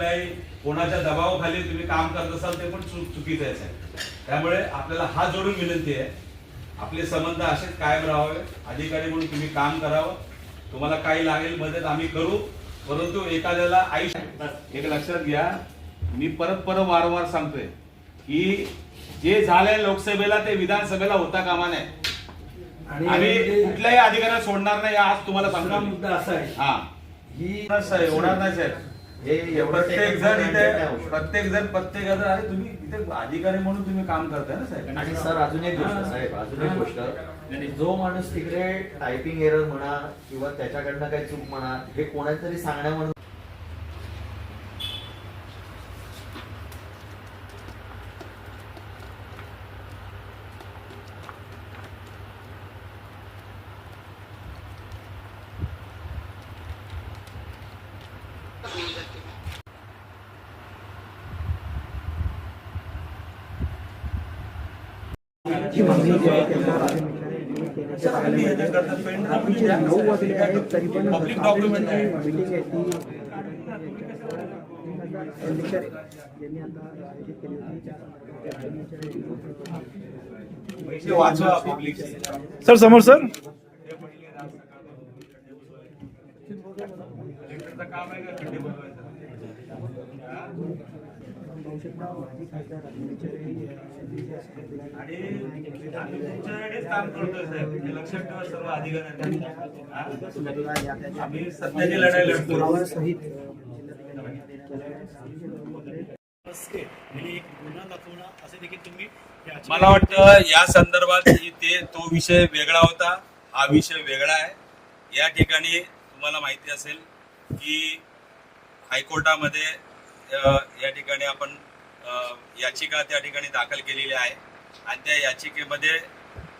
कुठल्याही कोणाच्या दबावाखाली तुम्ही काम करत असाल ते पण चुकीचं आहे त्यामुळे आपल्याला हात जोडून विनंती आहे. आपले संबंध असेच कायम राहावे. अधिकारी म्हणून तुम्ही काम करावं. तुम्हाला काही लागेल मदत आम्ही करू. परंतु एखाद्याला आई एक लक्षात घ्या. मी परत परत वारंवार सांगतोय की जे झालंय लोकसभेला ते विधानसभेला होता कामा नये. आणि कुठल्याही अधिकाऱ्याला सोडणार नाही आज तुम्हाला सांगणार मुद्दा असा आहे. हा. ही होणार नाही साहेब. हे एवढं प्रत्येक जण इथे. प्रत्येक जण प्रत्येक जण अरे तुम्ही इथे अधिकारी म्हणून तुम्ही काम करताय ना साहेब. आणि सर अजून एक गोष्ट साहेब अजून एक गोष्ट. जो माणूस तिकडे टायपिंग एरर म्हणा किंवा त्याच्याकडनं काही चूक म्हणा हे कोणाला तरी सांगण्यामुळे ची मागणी जी आहे त्यांना रात्रीचे नऊ वाजले आहेत तरी पण Public document आहे. मीटिंग आहे ती अध्यक्ष यांनी आता आयोजित केली होती वाचवा पब्लिक सर समोर सर. काम आहे का आणि आम्ही तुमच्याकडेच काम करतोय साहेब. हे लक्षात ठेवा सर्व अधिकाऱ्यांनी. हा? आम्ही सत्याची लढाई लढतो मला वाटतं या संदर्भात ते तो विषय वेगळा होता. हा विषय वेगळा आहे. या ठिकाणी तुम्हाला माहिती असेल की हायकोर्टामध्ये या ठिकाणी आपण याचिका त्या ठिकाणी दाखल केलेली आहे. आणि त्या याचिकेमध्ये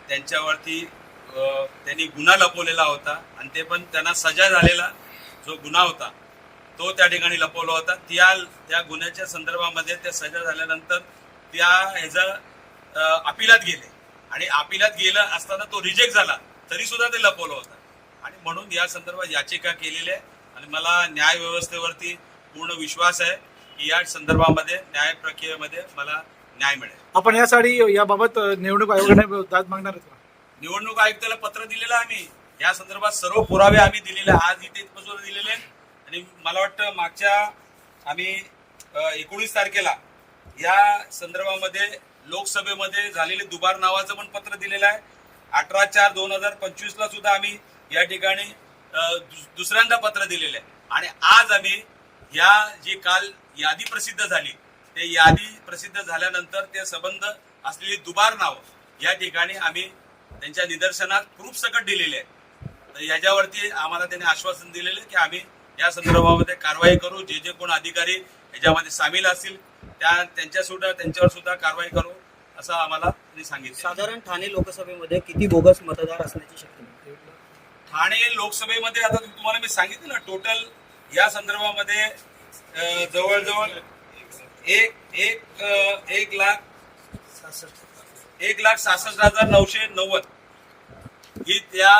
त्यांच्यावरती त्यांनी गुन्हा लपवलेला होता आणि ते पण त्यांना सजा झालेला जो गुन्हा होता तो त्या ठिकाणी लपवला होता. त्या त्या गुन्ह्याच्या संदर्भामध्ये त्या सजा झाल्यानंतर त्या ह्याचा अपिलात गेले. आणि अपिलात गेलं असताना तो रिजेक्ट झाला तरी सुद्धा ते लपवलं होतं. आणि म्हणून या संदर्भात याचिका केलेली आहे. आणि मला न्याय व्यवस्थेवरती पूर्ण विश्वास आहे. की या संदर्भामध्ये न्याय प्रक्रियेमध्ये मला न्याय मिळेल. आपण यासाठी याबाबत निवडणूक आयोगाने दाद मागणार आहेत का? निवडणूक आयुक्ताला पत्र दिलेलं आहे आम्ही. या संदर्भात सर्व पुरावे आम्ही दिलेले. आज इथे इथपासून दिलेले आहेत. आणि मला वाटतं मागच्या आम्ही एकोणीस तारखेला या संदर्भामध्ये लोकसभेमध्ये झालेले दुबार नावाचं पण पत्र दिलेलं आहे. अठरा चार दोन हजार पंचवीस ला सुद्धा आम्ही या ठिकाणी दुसऱ्यांदा पत्र दिलेलं आहे. आणि आज आम्ही या जी काल यादी प्रसिद्ध झाली ते यादी प्रसिद्ध झाल्यानंतर ते संबंध असलेली दुबार नाव या ठिकाणी आम्ही त्यांच्या निदर्शनात प्रूफ सकट दिलेले आहे. तर याच्यावरती आम्हाला त्यांनी आश्वासन दिलेले की आम्ही या संदर्भामध्ये कारवाई करू. जे जे कोण अधिकारी याच्यामध्ये सामील असतील त्या त्यांच्या सुद्धा त्यांच्यावर सुद्धा कारवाई करू असं आम्हाला त्यांनी सांगितलं साधारण ठाणे लोकसभेमध्ये किती बोगस मतदार असण्याची शक्यता? ठाणे लोकसभेमध्ये आता तुम्हाला मी सांगितलं ना टोटल या संदर्भामध्ये जवळजवळ एक एक एक लाख एक लाख सहासष्ट हजार नऊशे नव्वद ही त्या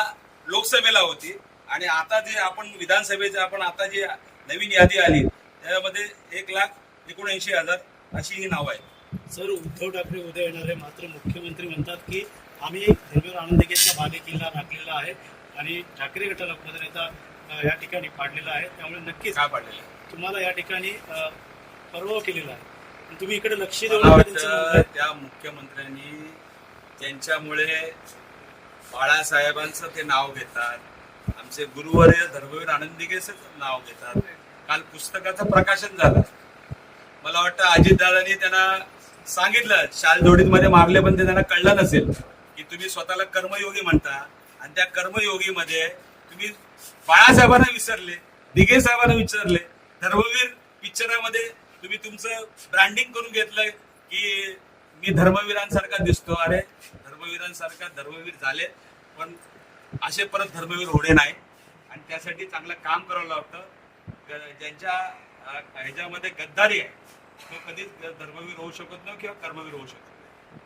लोकसभेला होती. आणि आता जे आपण विधानसभेचे आपण आता जी नवीन यादी आली त्यामध्ये एक लाख एकोणऐंशी हजार अशी ही नाव आहे सर उद्धव ठाकरे उद्या येणार आहे. मात्र मुख्यमंत्री म्हणतात की आम्ही धर्मेवर आनंदगेच्या बागे किल्ला राखलेला आहे. आणि ठाकरे गटाला पदनेता अ, या ठिकाणी पाडलेला आहे. त्यामुळे नक्कीच काय पाडलेलं तुम्हाला या ठिकाणी अ, परभव केलेला आहे. तुम्ही इकडे लक्ष मला देऊन वाटतं आहे. त्या मुख्यमंत्र्यांनी त्यांच्यामुळे बाळासाहेबांचं ते नाव घेतात. आमचे गुरुवर्य धर्मवीर आनंदिकेच नाव घेतात. काल पुस्तकाचं प्रकाशन झालं. मला वाटतं अजितदादांनी त्यांना सांगितलं. शालजोडीत मध्ये मारले पण ते त्यांना कळलं नसेल. की तुम्ही स्वतःला कर्मयोगी म्हणता. आणि त्या कर्मयोगीमध्ये तुम्ही बाळासाहेबांना विसरले दिघे साहेबांना विसरले धर्मवीर पिक्चरामध्ये तुम्ही तुमचं ब्रँडिंग करून घेतलंय की मी धर्मवीरांसारखा दिसतो. अरे धर्मवीरांसारखा धर्मवीर झाले पण असे परत धर्मवीर होणे नाही. आणि त्यासाठी चांगलं काम करावं लागतं. ज्यांच्या ह्याच्यामध्ये गद्दारी आहे तो कधीच धर्मवीर होऊ शकत नाही किंवा कर्मवीर होऊ शकत